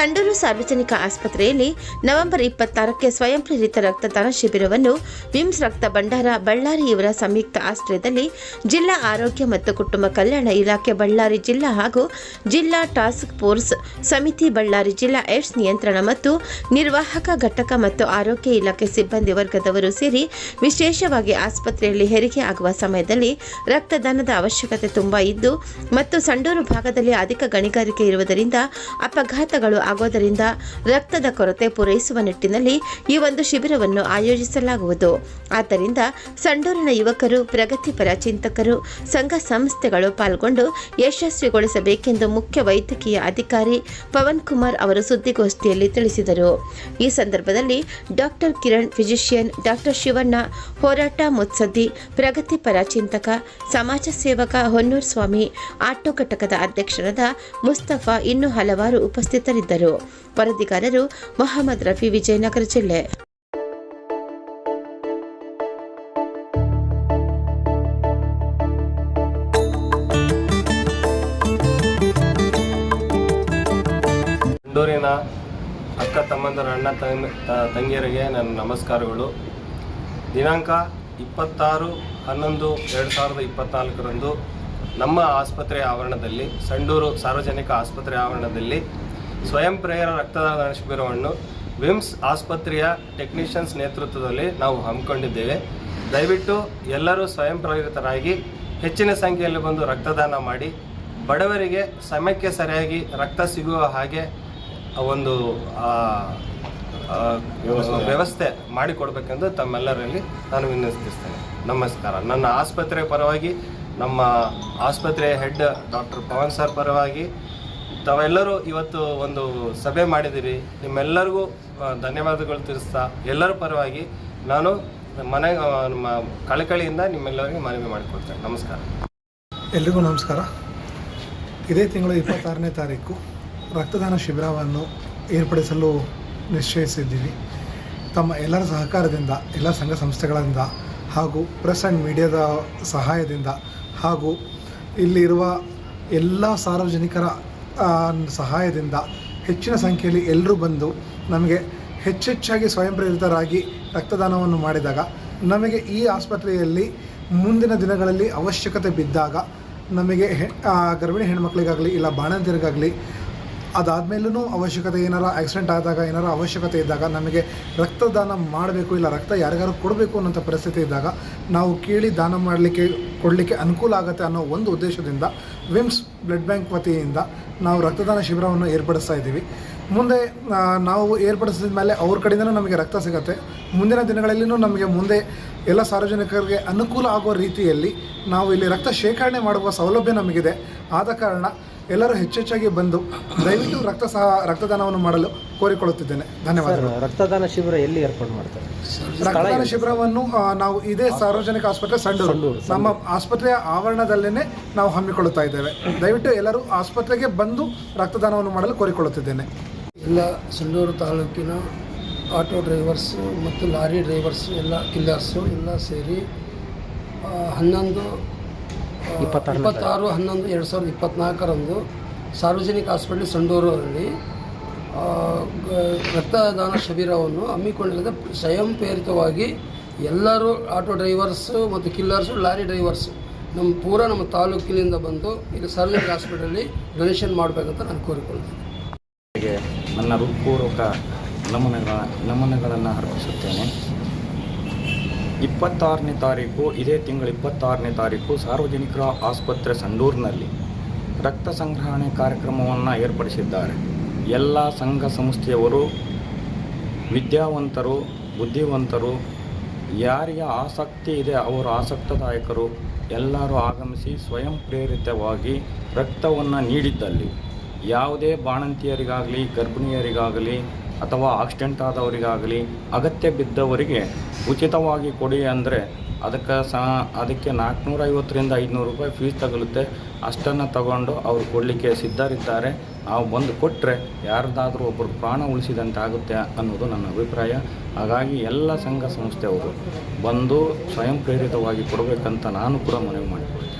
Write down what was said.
ಸಂಡೂರು ಸಾರ್ವಜನಿಕ ಆಸ್ಪತ್ರೆಯಲ್ಲಿ ನವೆಂಬರ್ ಇಪ್ಪತ್ತಾರಕ್ಕೆ ಸ್ವಯಂ ಪ್ರೇರಿತ ರಕ್ತದಾನ ಶಿಬಿರವನ್ನು ವಿಮ್ಸ್ ರಕ್ತ ಭಂಡಾರ ಬಳ್ಳಾರಿ ಇವರ ಸಂಯುಕ್ತ ಆಶ್ರಯದಲ್ಲಿ ಜಿಲ್ಲಾ ಆರೋಗ್ಯ ಮತ್ತು ಕುಟುಂಬ ಕಲ್ಯಾಣ ಇಲಾಖೆ ಬಳ್ಳಾರಿ ಜಿಲ್ಲಾ ಹಾಗೂ ಜಿಲ್ಲಾ ಟಾಸ್ಕ್ ಫೋರ್ಸ್ ಸಮಿತಿ ಬಳ್ಳಾರಿ ಜಿಲ್ಲಾ ಏಡ್ಸ್ ನಿಯಂತ್ರಣ ಮತ್ತು ನಿರ್ವಾಹಕ ಘಟಕ ಮತ್ತು ಆರೋಗ್ಯ ಇಲಾಖೆ ಸಿಬ್ಬಂದಿ ವರ್ಗದವರು ಸೇರಿ ವಿಶೇಷವಾಗಿ ಆಸ್ಪತ್ರೆಯಲ್ಲಿ ಹೆರಿಗೆ ಆಗುವ ಸಮಯದಲ್ಲಿ ರಕ್ತದಾನದ ಅವಶ್ಯಕತೆ ತುಂಬಾ ಇದ್ದು ಮತ್ತು ಸಂಡೂರು ಭಾಗದಲ್ಲಿ ಅಧಿಕ ಗಣಿಗಾರಿಕೆ ಇರುವುದರಿಂದ ಅಪಘಾತಗಳು ಆಗೋದರಿಂದ ರಕ್ತದ ಕೊರತೆ ಪೂರೈಸುವ ನಿಟ್ಟಿನಲ್ಲಿ ಈ ಒಂದು ಶಿಬಿರವನ್ನು ಆಯೋಜಿಸಲಾಗುವುದು. ಆದ್ದರಿಂದ ಸಂಡೂರಿನ ಯುವಕರು, ಪ್ರಗತಿಪರ ಚಿಂತಕರು, ಸಂಘ ಸಂಸ್ಥೆಗಳು ಪಾಲ್ಗೊಂಡು ಯಶಸ್ವಿಗೊಳಿಸಬೇಕೆಂದು ಮುಖ್ಯ ವೈದ್ಯಕೀಯ ಅಧಿಕಾರಿ ಪವನ್ ಕುಮಾರ್ ಅವರು ಸುದ್ದಿಗೋಷ್ಠಿಯಲ್ಲಿ ತಿಳಿಸಿದರು. ಈ ಸಂದರ್ಭದಲ್ಲಿ doctor Kiran physician doctor Shivanna, ಹೋರಾಟ ಮುತ್ಸದ್ದಿ, ಪ್ರಗತಿಪರ ಚಿಂತಕ, ಸಮಾಜ ಸೇವಕ ಹೊನ್ನೂರ್ ಸ್ವಾಮಿ, ಆಟೋ ಘಟಕದ ಅಧ್ಯಕ್ಷರಾದ ಮುಸ್ತಫಾ ಇನ್ನೂ ಹಲವಾರು ಉಪಸ್ಥಿತರಿದ್ದರು. ವರದಿಗಾರರು ಮೊಹಮ್ಮದ್ ರಫಿ ವಿಜಯನಗರ ಜಿಲ್ಲೆ. ಇಂದೂರಿನ ಅಕ್ಕ ತಮ್ಮಂದರ, ಅಣ್ಣ ತಂಗ ತಂಗಿಯರಿಗೆ ನನ್ನ ನಮಸ್ಕಾರಗಳು. ದಿನಾಂಕ ಇಪ್ಪತ್ತಾರು ಹನ್ನೊಂದು ಎರಡು ಸಾವಿರದ ಇಪ್ಪತ್ತ್ನಾಲ್ಕರಂದು ನಮ್ಮ ಆಸ್ಪತ್ರೆ ಆವರಣದಲ್ಲಿ, ಸಂಡೂರು ಸಾರ್ವಜನಿಕ ಆಸ್ಪತ್ರೆ ಆವರಣದಲ್ಲಿ ಸ್ವಯಂ ಪ್ರೇರ ರಕ್ತದಾನ ಶಿಬಿರವನ್ನು ವಿಮ್ಸ್ ಆಸ್ಪತ್ರೆಯ ಟೆಕ್ನಿಷಿಯನ್ಸ್ ನೇತೃತ್ವದಲ್ಲಿ ನಾವು ಹಮ್ಮಿಕೊಂಡಿದ್ದೇವೆ. ದಯವಿಟ್ಟು ಎಲ್ಲರೂ ಸ್ವಯಂ ಪ್ರೇರಿತರಾಗಿ ಹೆಚ್ಚಿನ ಸಂಖ್ಯೆಯಲ್ಲಿ ಬಂದು ರಕ್ತದಾನ ಮಾಡಿ ಬಡವರಿಗೆ ಸಮಯಕ್ಕೆ ಸರಿಯಾಗಿ ರಕ್ತ ಸಿಗುವ ಹಾಗೆ ಒಂದು ವ್ಯವಸ್ಥೆ ಮಾಡಿಕೊಡ್ಬೇಕೆಂದು ತಮ್ಮೆಲ್ಲರಲ್ಲಿ ನಾನು ವಿನಂತಿಸ್ತೇನೆ. ನಮಸ್ಕಾರ. ನನ್ನ ಆಸ್ಪತ್ರೆ ಪರವಾಗಿ ನಮ್ಮ ಆಸ್ಪತ್ರೆಯ ಹೆಡ್ ಡಾಕ್ಟರ್ ಪವನ್ ಸರ್ ಪರವಾಗಿ ತಾವೆಲ್ಲರೂ ಇವತ್ತು ಒಂದು ಸಭೆ ಮಾಡಿದ್ದೀರಿ. ನಿಮ್ಮೆಲ್ಲರಿಗೂ ಧನ್ಯವಾದಗಳು ತಿಳಿಸ್ತಾ, ಎಲ್ಲರ ಪರವಾಗಿ ನಾನು ಮನೆ ನಮ್ಮ ಕಳಕಳಿಯಿಂದ ನಿಮ್ಮೆಲ್ಲರಿಗೂ ಮನವಿ ಮಾಡಿಕೊಡ್ತೇನೆ. ನಮಸ್ಕಾರ. ಎಲ್ರಿಗೂ ನಮಸ್ಕಾರ. ಇದೇ ತಿಂಗಳು ಇಪ್ಪತ್ತಾರನೇ ತಾರೀಕು. ರಕ್ತದಾನ ಶಿಬಿರವನ್ನು ಏರ್ಪಡಿಸಲು ನಿಶ್ಚಯಿಸಿದ್ದೀವಿ. ತಮ್ಮ ಎಲ್ಲರ ಸಹಕಾರದಿಂದ, ಎಲ್ಲ ಸಂಘ ಸಂಸ್ಥೆಗಳಿಂದ ಹಾಗೂ ಪ್ರೆಸ್ ಆ್ಯಂಡ್ ಮೀಡಿಯಾದ ಸಹಾಯದಿಂದ ಹಾಗೂ ಇಲ್ಲಿರುವ ಎಲ್ಲ ಸಾರ್ವಜನಿಕರ ಸಹಾಯದಿಂದ ಹೆಚ್ಚಿನ ಸಂಖ್ಯೆಯಲ್ಲಿ ಎಲ್ಲರೂ ಬಂದು ನಮಗೆ ಹೆಚ್ಚೆಚ್ಚಾಗಿ ಸ್ವಯಂ ಪ್ರೇರಿತರಾಗಿ ರಕ್ತದಾನವನ್ನು ಮಾಡಿದಾಗ, ನಮಗೆ ಈ ಆಸ್ಪತ್ರೆಯಲ್ಲಿ ಮುಂದಿನ ದಿನಗಳಲ್ಲಿ ಅವಶ್ಯಕತೆ ಬಿದ್ದಾಗ, ನಮಗೆ ಗರ್ಭಿಣಿ ಹೆಣ್ಮಕ್ಳಿಗಾಗಲಿ ಇಲ್ಲ ಬಾಣಂತಿಯರಿಗಾಗಲಿ ಅದಾದಮೇಲೂ ಅವಶ್ಯಕತೆ ಏನಾರ ಆಕ್ಸಿಡೆಂಟ್ ಆದಾಗ, ಏನಾರ ಅವಶ್ಯಕತೆ ಇದ್ದಾಗ ನಮಗೆ ರಕ್ತದಾನ ಮಾಡಬೇಕು ಇಲ್ಲ, ರಕ್ತ ಯಾರಿಗಾರು ಕೊಡಬೇಕು ಅನ್ನೋಂಥ ಪರಿಸ್ಥಿತಿ ಇದ್ದಾಗ ನಾವು ಕೇಳಿ ದಾನ ಮಾಡಲಿಕ್ಕೆ, ಕೊಡಲಿಕ್ಕೆ ಅನುಕೂಲ ಆಗುತ್ತೆ ಅನ್ನೋ ಒಂದು ಉದ್ದೇಶದಿಂದ ವಿಮ್ಸ್ ಬ್ಲಡ್ ಬ್ಯಾಂಕ್ ವತಿಯಿಂದ ನಾವು ರಕ್ತದಾನ ಶಿಬಿರವನ್ನು ಏರ್ಪಡಿಸ್ತಾ ಇದ್ದೀವಿ. ಮುಂದೆ ನಾವು ಏರ್ಪಡಿಸಿದ ಮೇಲೆ ಅವ್ರ ಕಡೆಯಿಂದನೂ ನಮಗೆ ರಕ್ತ ಸಿಗುತ್ತೆ. ಮುಂದಿನ ದಿನಗಳಲ್ಲಿನೂ ನಮಗೆ ಮುಂದೆ ಎಲ್ಲ ಸಾರ್ವಜನಿಕರಿಗೆ ಅನುಕೂಲ ಆಗುವ ರೀತಿಯಲ್ಲಿ ನಾವು ಇಲ್ಲಿ ರಕ್ತ ಶೇಖರಣೆ ಮಾಡುವ ಸೌಲಭ್ಯ ನಮಗಿದೆ. ಆದ ಕಾರಣ ಎಲ್ಲರೂ ಹೆಚ್ಚೆಚ್ಚಾಗಿ ಬಂದು ದಯವಿಟ್ಟು ರಕ್ತ ಸಹ ರಕ್ತದಾನವನ್ನು ಮಾಡಲು ಕೋರಿಕೊಳ್ಳುತ್ತಿದ್ದೇನೆ. ಧನ್ಯವಾದಗಳು. ರಕ್ತದಾನ ಶಿಬಿರ ಎಲ್ಲಿ ಏರ್ಪಾಡು ಮಾಡ್ತಾರೆ? ರಕ್ತದಾನ ಶಿಬಿರವನ್ನು ಆ, ನಾವು ಇದೇ ಸಾರ್ವಜನಿಕ ಆಸ್ಪತ್ರೆ ಸಂಡೂರು. ನಮ್ಮ ಆಸ್ಪತ್ರೆಯ ಆವರಣದಲ್ಲೇನೆ ನಾವು ಹಮ್ಮಿಕೊಳ್ಳುತ್ತಾ ಇದ್ದೇವೆ. ದಯವಿಟ್ಟು ಎಲ್ಲರೂ ಆಸ್ಪತ್ರೆಗೆ ಬಂದು ರಕ್ತದಾನವನ್ನು ಮಾಡಲು ಕೋರಿಕೊಳ್ಳುತ್ತಿದ್ದೇನೆ. ಎಲ್ಲ ಸಂಡೂರು ತಾಲೂಕಿನ ಆಟೋ ಡ್ರೈವರ್ಸು ಮತ್ತು ಲಾರಿ ಡ್ರೈವರ್ಸು ಎಲ್ಲ ಕಿಲ್ಲರ್ಸು ಎಲ್ಲ ಸೇರಿ ಆ, ಹನ್ನೊಂದು ಇಪ್ಪತ್ತಾರು ಹನ್ನೊಂದು ಎರಡು ಸಾವಿರದ ಇಪ್ಪತ್ತ್ನಾಲ್ಕರಂದು ಸಾರ್ವಜನಿಕ ಹಾಸ್ಪಿಟಲ್ ಸಂಡೂರಲ್ಲಿ ರಕ್ತದಾನ ಶಿಬಿರವನ್ನು ಹಮ್ಮಿಕೊಂಡಿದ್ದ ಸ್ವಯಂ ಪ್ರೇರಿತವಾಗಿ ಎಲ್ಲರೂ ಆಟೋ ಡ್ರೈವರ್ಸು ಮತ್ತು ಕಿಲ್ಲರ್ಸು ಲಾರಿ ಡ್ರೈವರ್ಸು ನಮ್ಮ ಪೂರ ನಮ್ಮ ತಾಲೂಕಿನಿಂದ ಬಂದು ಇಲ್ಲಿ ಸಾರ್ವಜನಿಕ ಹಾಸ್ಪಿಟಲಲ್ಲಿ ಡೊನೇಷನ್ ಮಾಡಬೇಕಂತ ನಾನು ಕೋರಿಕೊಳ್ತೇನೆ ನನ್ನ ಹೃತ್ಪೂರ್ವಕ ನಮನಗಳ ನಮನಗಳನ್ನು ಅರ್ಪಿಸುತ್ತೇನೆ. ಇಪ್ಪತ್ತಾರನೇ ತಾರೀಕು, ಇದೇ ತಿಂಗಳ ಇಪ್ಪತ್ತಾರನೇ ತಾರೀಕು ಸಾರ್ವಜನಿಕರ ಆಸ್ಪತ್ರೆ ಸಂಡೂರಿನಲ್ಲಿ ರಕ್ತ ಸಂಗ್ರಹಣೆ ಕಾರ್ಯಕ್ರಮವನ್ನು ಏರ್ಪಡಿಸಿದ್ದಾರೆ. ಎಲ್ಲ ಸಂಘ ಸಂಸ್ಥೆಯವರು, ವಿದ್ಯಾವಂತರು, ಬುದ್ಧಿವಂತರು, ಯಾರಿಗೆ ಆಸಕ್ತಿ ಇದೆ ಅವರು ಆಸಕ್ತದಾಯಕರು, ಎಲ್ಲರೂ ಆಗಮಿಸಿ ಸ್ವಯಂ ಪ್ರೇರಿತವಾಗಿ ರಕ್ತವನ್ನು ನೀಡಿದ್ದಲ್ಲಿ. ಯಾವುದೇ ಬಾಣಂತಿಯರಿಗಾಗಲಿ, ಗರ್ಭಿಣಿಯರಿಗಾಗಲಿ ಅಥವಾ ಆಕ್ಸಿಡೆಂಟ್ ಆದವರಿಗಾಗಲಿ, ಅಗತ್ಯ ಬಿದ್ದವರಿಗೆ ಉಚಿತವಾಗಿ ಕೊಡಿ ಅಂದರೆ ಅದಕ್ಕೆ ಸಹ ಅದಕ್ಕೆ ನಾಲ್ಕುನೂರ ಐವತ್ತರಿಂದ ಐದುನೂರು ರೂಪಾಯಿ ಫೀಸ್ ತಗಲುತ್ತೆ. ಅಷ್ಟನ್ನು ತಗೊಂಡು ಅವರು ಕೊಡಲಿಕ್ಕೆ ಸಿದ್ಧರಿದ್ದಾರೆ. ನಾವು ಬಂದು ಕೊಟ್ಟರೆ ಯಾರ್ದಾದರೂ ಒಬ್ಬರು ಪ್ರಾಣ ಉಳಿಸಿದಂತೆ ಆಗುತ್ತೆ ಅನ್ನೋದು ನನ್ನ ಅಭಿಪ್ರಾಯ. ಹಾಗಾಗಿ ಎಲ್ಲ ಸಂಘ ಸಂಸ್ಥೆಯವರು ಬಂದು ಸ್ವಯಂ ಪ್ರೇರಿತವಾಗಿ ಕೊಡಬೇಕಂತ ನಾನು ಕೂಡ ಮನವಿ ಮಾಡಿಕೊಳ್ತೇನೆ.